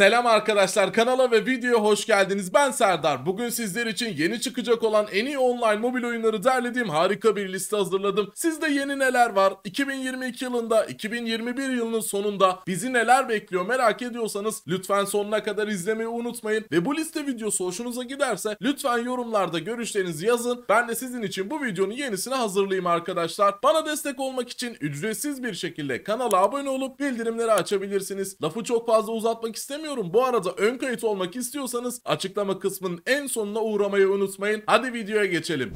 Selam arkadaşlar kanala ve videoya hoş geldiniz. Ben Serdar. Bugün sizler için yeni çıkacak olan en iyi online mobil oyunları derlediğim harika bir liste hazırladım. Sizde yeni neler var? 2022 yılında, 2021 yılının sonunda bizi neler bekliyor merak ediyorsanız lütfen sonuna kadar izlemeyi unutmayın. Ve bu liste videosu hoşunuza giderse lütfen yorumlarda görüşlerinizi yazın. Ben de sizin için bu videonun yenisini hazırlayayım arkadaşlar. Bana destek olmak için ücretsiz bir şekilde kanala abone olup bildirimleri açabilirsiniz. Lafı çok fazla uzatmak istemiyorum. Bu arada ön kayıt olmak istiyorsanız açıklama kısmının en sonuna uğramayı unutmayın. Hadi videoya geçelim.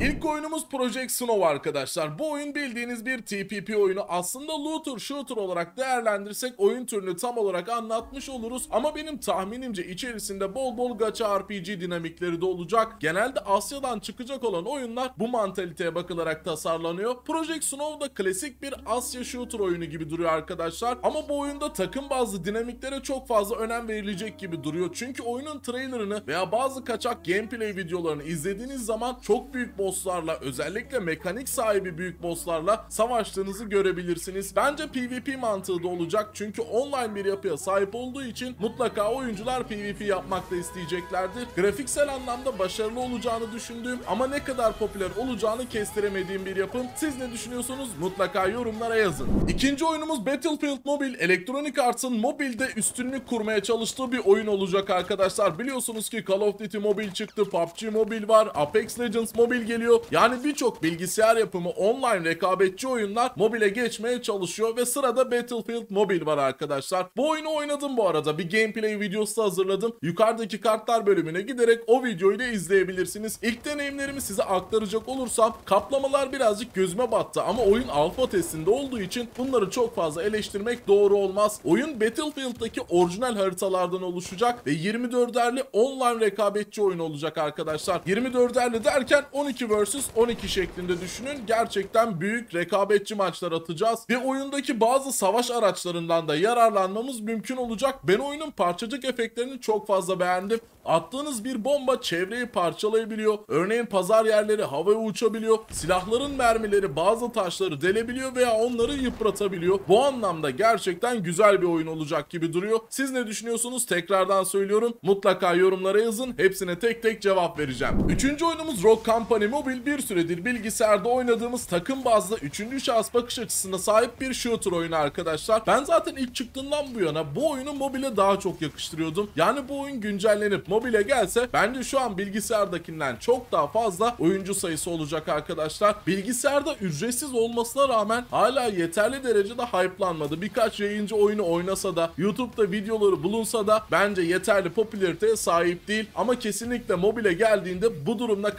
İlk oyunumuz Project Snow arkadaşlar. Bu oyun bildiğiniz bir TPP oyunu. Aslında looter shooter olarak değerlendirsek oyun türünü tam olarak anlatmış oluruz. Ama benim tahminimce içerisinde bol bol gacha RPG dinamikleri de olacak. Genelde Asya'dan çıkacak olan oyunlar bu mantaliteye bakılarak tasarlanıyor. Project Snow da klasik bir Asya shooter oyunu gibi duruyor arkadaşlar. Ama bu oyunda takım bazlı dinamiklere çok fazla önem verilecek gibi duruyor. Çünkü oyunun trailerını veya bazı kaçak gameplay videolarını izlediğiniz zaman çok büyük bosslarla özellikle mekanik sahibi büyük bosslarla savaştığınızı görebilirsiniz. Bence PvP mantığı da olacak çünkü online bir yapıya sahip olduğu için mutlaka oyuncular PvP yapmak da isteyeceklerdir. Grafiksel anlamda başarılı olacağını düşündüğüm ama ne kadar popüler olacağını kestiremediğim bir yapım. Siz ne düşünüyorsunuz? Mutlaka yorumlara yazın. İkinci oyunumuz Battlefield Mobile. Electronic Arts'ın mobilde üstünlük kurmaya çalıştığı bir oyun olacak arkadaşlar. Biliyorsunuz ki Call of Duty Mobile çıktı, PUBG Mobile var, Apex Legends Mobile geliyor. Yani birçok bilgisayar yapımı online rekabetçi oyunlar mobile geçmeye çalışıyor ve sırada Battlefield Mobile var arkadaşlar. Bu oyunu oynadım bu arada. Bir gameplay videosu hazırladım. Yukarıdaki kartlar bölümüne giderek o videoyu da izleyebilirsiniz. İlk deneyimlerimi size aktaracak olursam kaplamalar birazcık gözüme battı ama oyun alfa testinde olduğu için bunları çok fazla eleştirmek doğru olmaz. Oyun Battlefield'daki orijinal haritalardan oluşacak ve 24'erli online rekabetçi oyun olacak arkadaşlar. 24'erli derken 12 vs 12 şeklinde düşünün. Gerçekten büyük rekabetçi maçlar atacağız. Ve oyundaki bazı savaş araçlarından da yararlanmamız mümkün olacak. Ben oyunun parçacık efektlerini çok fazla beğendim. Attığınız bir bomba çevreyi parçalayabiliyor. Örneğin pazar yerleri havaya uçabiliyor. Silahların mermileri bazı taşları delebiliyor veya onları yıpratabiliyor. Bu anlamda gerçekten güzel bir oyun olacak gibi duruyor. Siz ne düşünüyorsunuz? Tekrardan söylüyorum. Mutlaka yorumlara yazın. Hepsine tek tek cevap vereceğim. Üçüncü oyunumuz Rock Company Mobile bir süredir bilgisayarda oynadığımız takım bazlı üçüncü şahıs bakış açısına sahip bir shooter oyunu arkadaşlar. Ben zaten ilk çıktığından bu yana bu oyunu mobile daha çok yakıştırıyordum. Yani bu oyun güncellenip mobile gelse bence şu an bilgisayardakinden çok daha fazla oyuncu sayısı olacak arkadaşlar. Bilgisayarda ücretsiz olmasına rağmen hala yeterli derecede hype'lanmadı. Birkaç yayıncı oyunu oynasa da YouTube'da videoları bulunsa da bence yeterli popülariteye sahip değil. Ama kesinlikle mobile geldiğinde bu durumla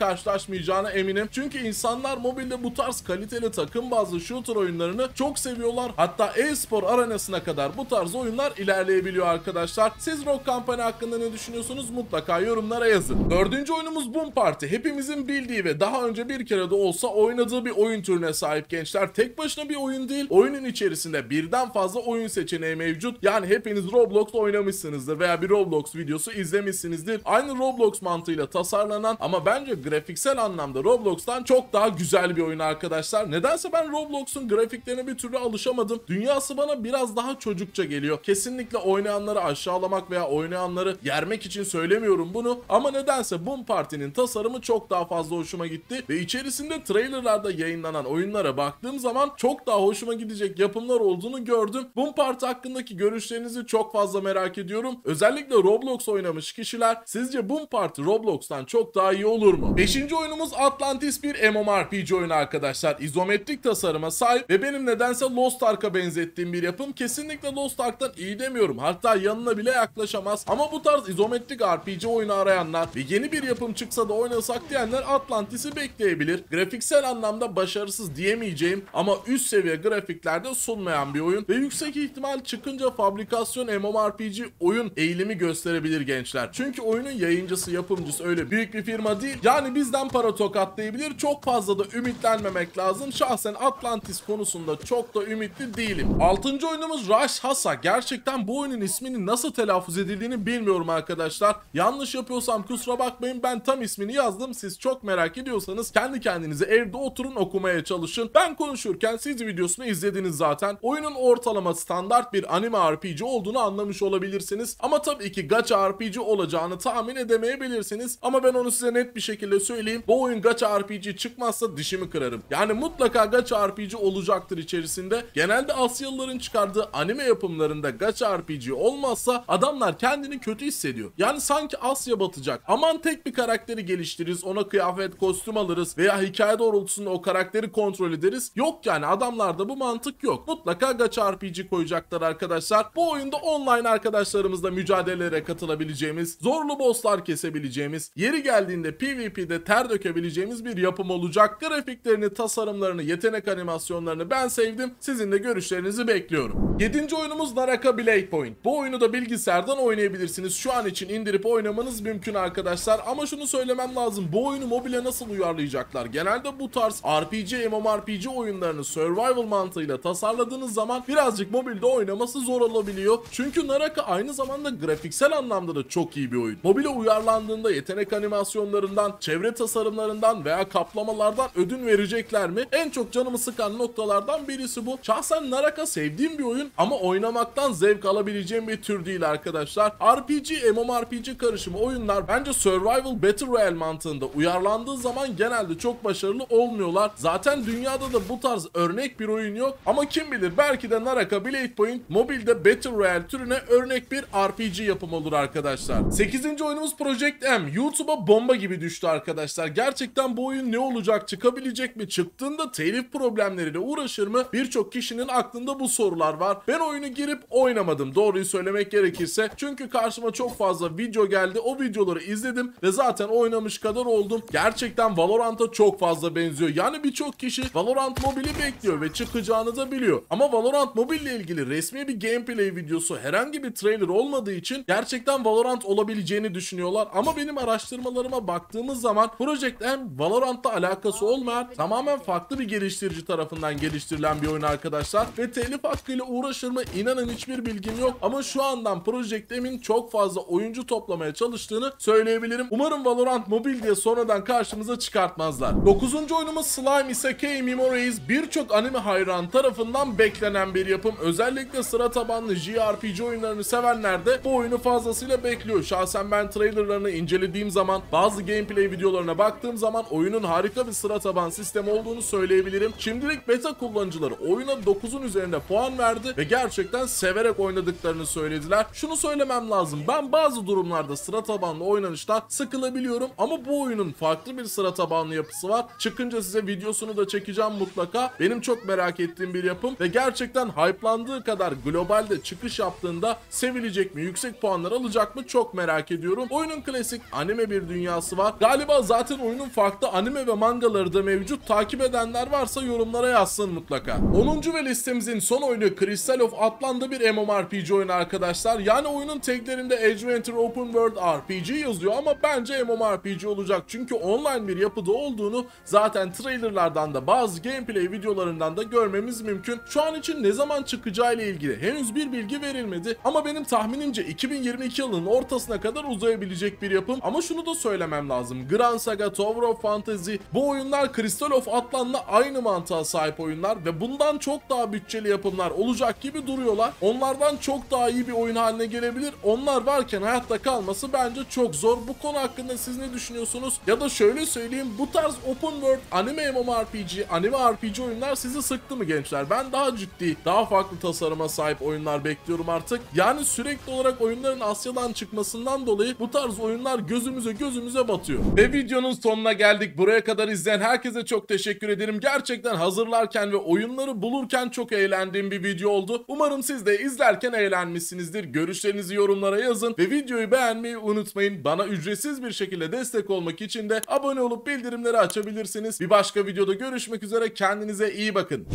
karşılaşmayacağına eminim. Çünkü insanlar mobilde bu tarz kaliteli takım bazlı shooter oyunlarını çok seviyorlar. Hatta e-spor arenasına kadar bu tarz oyunlar ilerleyebiliyor arkadaşlar. Siz Rock Company hakkında ne düşünüyorsunuz? Mutlaka yorumlara yazın. Dördüncü oyunumuz Boom Party. Hepimizin bildiği ve daha önce bir kere de olsa oynadığı bir oyun türüne sahip gençler. Tek başına bir oyun değil. Oyunun içerisinde birden fazla oyun seçeneği mevcut. Yani hepiniz Roblox oynamışsınızdır veya bir Roblox videosu izlemişsinizdir. Aynı Roblox mantığıyla tasarlanan ama bence grafiksel anlamda Roblox'tan çok daha güzel bir oyun arkadaşlar. Nedense ben Roblox'un grafiklerine bir türlü alışamadım. Dünyası bana biraz daha çocukça geliyor. Kesinlikle oynayanları aşağılamak veya oynayanları yermek için söylemiyorum bunu. Ama nedense Boom Party'nin tasarımı çok daha fazla hoşuma gitti. Ve içerisinde trailerlarda yayınlanan oyunlara baktığım zaman çok daha hoşuma gidecek yapımlar olduğunu gördüm. Boom Party hakkındaki görüşlerinizi çok fazla merak ediyorum. Özellikle Roblox oynamış kişiler sizce Boom Party Roblox'tan çok daha iyi olur mu? Beşinci oyunumuz Atlantis bir MMORPG oyunu arkadaşlar. İzometrik tasarıma sahip ve benim nedense Lost Ark'a benzettiğim bir yapım. Kesinlikle Lost Ark'tan iyi demiyorum. Hatta yanına bile yaklaşamaz. Ama bu tarz izometrik RPG oyunu arayanlar ve yeni bir yapım çıksa da oynasak diyenler Atlantis'i bekleyebilir. Grafiksel anlamda başarısız diyemeyeceğim ama üst seviye grafiklerde sunmayan bir oyun ve yüksek ihtimal çıkınca fabrikasyon MMORPG oyun eğilimi gösterebilir gençler. Çünkü oyunun yayıncısı, yapımcısı öyle büyük bir firma değil. Yani bizden para tokatlayabilir. Çok fazla da ümitlenmemek lazım. Şahsen Atlantis konusunda çok da ümitli değilim. Altıncı oyunumuz Rush Hasa. Gerçekten bu oyunun ismini nasıl telaffuz edildiğini bilmiyorum arkadaşlar. Yanlış yapıyorsam kusura bakmayın ben tam ismini yazdım. Siz çok merak ediyorsanız kendi kendinize evde oturun okumaya çalışın. Ben konuşurken siz videosunu izlediniz zaten. Oyunun ortalama standart bir anime RPG olduğunu anlamış olabilirsiniz. Ama tabii ki gacha RPG olacağını tahmin edemeyebilirsiniz. Ama ben onu size net bir şekilde söyleyeyim. Bu oyun gacha RPG çıkmazsa dişimi kırarım. Yani mutlaka gacha RPG olacaktır içerisinde. Genelde Asyalıların çıkardığı anime yapımlarında gacha RPG olmazsa adamlar kendini kötü hissediyor. Yani sanki Asya batacak. Aman tek bir karakteri geliştiririz, ona kıyafet, kostüm alırız veya hikaye doğrultusunda o karakteri kontrol ederiz. Yok yani adamlarda bu mantık yok. Mutlaka gacha RPG koyacaklar arkadaşlar. Bu oyunda online arkadaşlarımızla mücadelelere katılabileceğimiz, zorlu bosslar kesebileceğimiz, yeri geldiğinde PvP'de ter dökebileceğimiz bir yapım olacak. Grafiklerini, tasarımlarını, yetenek animasyonlarını ben sevdim. Sizin de görüşlerinizi bekliyorum. 7. oyunumuz Naraka Blade Point. Bu oyunu da bilgisayardan oynayabilirsiniz. Şu an için indirip oynamanız mümkün arkadaşlar. Ama şunu söylemem lazım. Bu oyunu mobile nasıl uyarlayacaklar? Genelde bu tarz RPG, MMORPG oyunlarını survival mantığıyla tasarladığınız zaman birazcık mobilde oynaması zor olabiliyor. Çünkü Naraka aynı zamanda grafiksel anlamda da çok iyi bir oyun. Mobile uyarlandığında yetenek animasyonlarından, çevre tasarımlarından veya kaplamalardan ödün verecekler mi? En çok canımı sıkan noktalardan birisi bu. Şahsen Naraka sevdiğim bir oyun ama oynamaktan zevk alabileceğim bir tür değil arkadaşlar. RPG, MMORPG karışımı oyunlar bence Survival Battle Royale mantığında uyarlandığı zaman genelde çok başarılı olmuyorlar. Zaten dünyada da bu tarz örnek bir oyun yok ama kim bilir belki de Naraka Blade Point mobilde Battle Royale türüne örnek bir RPG yapım olur arkadaşlar. 8. oyunumuz Project M. YouTube'a bomba gibi düştü arkadaşlar. Gerçekten bu oyun ne olacak? Çıkabilecek mi? Çıktığında telif problemleriyle uğraşır mı? Birçok kişinin aklında bu sorular var. Ben oyunu girip oynamadım. Doğruyu söylemek gerekirse. Çünkü karşıma çok fazla video geldi. O videoları izledim ve zaten oynamış kadar oldum. Gerçekten Valorant'a çok fazla benziyor. Yani birçok kişi Valorant mobili bekliyor ve çıkacağını da biliyor. Ama Valorant Mobile ile ilgili resmi bir gameplay videosu herhangi bir trailer olmadığı için gerçekten Valorant olabileceğini düşünüyorlar. Ama benim araştırmalarıma baktığımız zaman Project M Valorant'ta alakası olmayan tamamen farklı bir geliştirici tarafından geliştirilen bir oyun arkadaşlar. Ve telif hakkıyla uğraşır mı inanın hiçbir bilgim yok. Ama şu andan Project M'in çok fazla oyuncu toplamaya çalıştığını söyleyebilirim. Umarım Valorant Mobile diye sonradan karşımıza çıkartmazlar. 9. oyunumuz Slime Isekai Memories birçok anime hayran tarafından beklenen bir yapım. Özellikle sıra tabanlı JRPG oyunlarını sevenler de bu oyunu fazlasıyla bekliyor. Şahsen ben trailerlarını incelediğim zaman bazı gameplay videolarına baktığım zaman oyunun harika bir sıra taban sistemi olduğunu söyleyebilirim. Şimdilik beta kullanıcıları oyuna 9'un üzerinde puan verdi ve gerçekten severek oynadıklarını söylediler. Şunu söylemem lazım. Ben bazı durumlarda sıra tabanlı oynanıştan sıkılabiliyorum ama bu oyunun farklı bir sıra tabanlı yapısı var. Çıkınca size videosunu da çekeceğim mutlaka. Benim çok merak ettiğim bir yapım ve gerçekten hype'landığı kadar globalde çıkış yaptığında sevilecek mi, yüksek puanlar alacak mı çok merak ediyorum. Oyunun klasik anime bir dünyası var. Galiba zaten oyunun farklı anime ve mangaları da mevcut. Takip edenler varsa yorumlara yazsın mutlaka. 10. ve listemizin son oyunu Crystal of Atlan'da bir MMORPG oyunu arkadaşlar. Yani oyunun taglerinde Adventure Open World RPG yazıyor ama bence MMORPG olacak. Çünkü online bir yapıda olduğunu zaten trailerlardan da bazı gameplay videolarından da görmemiz mümkün. Şu an için ne zaman çıkacağı ile ilgili henüz bir bilgi verilmedi ama benim tahminimce 2022 yılının ortasına kadar uzayabilecek bir yapım. Ama şunu da söylemem lazım. Grand Saga, Tower of Fantasy bu oyunlar Crystal of Atlan'la aynı mantığa sahip oyunlar ve bundan çok daha bütçeli yapımlar olacak gibi duruyorlar. Onlardan çok daha iyi bir oyun haline gelebilir. Onlar varken hayatta kalması bence çok zor. Bu konu hakkında siz ne düşünüyorsunuz? Ya da şöyle söyleyeyim bu tarz open world anime MMORPG, anime RPG oyunlar sizi sıktı mı gençler? Ben daha ciddi, daha farklı tasarıma sahip oyunlar bekliyorum artık. Yani sürekli olarak oyunların Asya'dan çıkmasından dolayı bu tarz oyunlar gözümüze gözümüze batıyor. Ve videonun sonuna geldik. Buraya kadar izleyen herkese çok teşekkür ederim. Gerçekten hazırlarken ve oyunları bulurken çok eğlendiğim bir video oldu. Umarım siz de izlerken eğlenmişsinizdir. Görüşlerinizi yorumlara yazın ve videoyu beğenmeyi unutmayın. Bana ücretsiz bir şekilde destek olmak için de abone olup bildirimleri açabilirsiniz. Bir başka videoda görüşmek üzere. Kendinize iyi bakın.